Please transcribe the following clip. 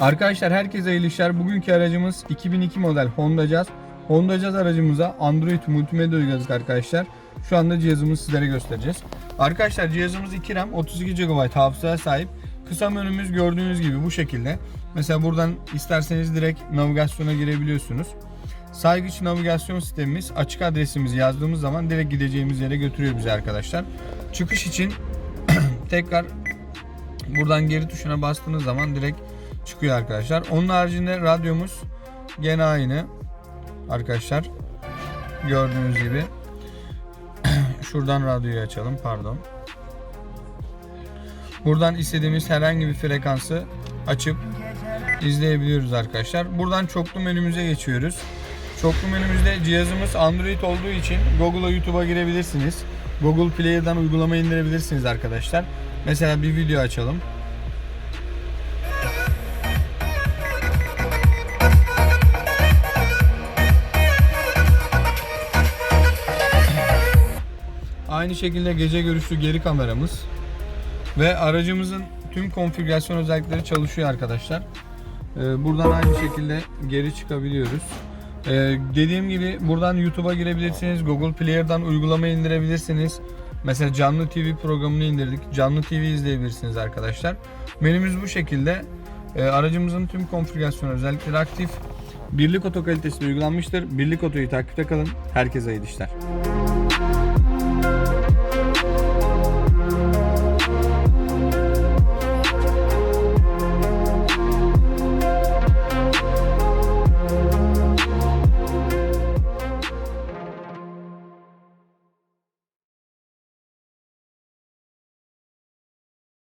Arkadaşlar herkese hayırlı işler. Bugünkü aracımız 2002 model Honda Jazz. Honda Jazz aracımıza Android multimedya uyguladık arkadaşlar. Şu anda cihazımızı sizlere göstereceğiz. Arkadaşlar cihazımız 2 RAM 32 GB hafızaya sahip. Kısa menümüz gördüğünüz gibi bu şekilde. Mesela buradan isterseniz direkt navigasyona girebiliyorsunuz. Saygıç navigasyon sistemimiz açık adresimizi yazdığımız zaman direkt gideceğimiz yere götürüyor bizi arkadaşlar. Çıkış için tekrar buradan geri tuşuna bastığınız zaman direkt çıkıyor arkadaşlar. Onun haricinde radyomuz gene aynı arkadaşlar. Gördüğünüz gibi. Şuradan radyoyu açalım pardon. Buradan istediğimiz herhangi bir frekansı açıp izleyebiliyoruz arkadaşlar. Buradan çoklu menümüze geçiyoruz. Çoklu menümüzde cihazımız Android olduğu için Google'a YouTube'a girebilirsiniz. Google Play'den uygulama indirebilirsiniz arkadaşlar. Mesela bir video açalım. Aynı şekilde gece görüşlü geri kameramız ve aracımızın tüm konfigürasyon özellikleri çalışıyor arkadaşlar. Ee, Buradan aynı şekilde geri çıkabiliyoruz. Ee, dediğim gibi buradan YouTube'a girebilirsiniz. Google Player'dan uygulama indirebilirsiniz. Mesela Canlı TV programını indirdik. Canlı TV izleyebilirsiniz arkadaşlar. Menümüz bu şekilde. Ee, aracımızın tüm konfigürasyon özellikleri aktif. Birlik oto kalitesi uygulanmıştır. Birlik otoyu takipte kalın. Herkese iyi işler.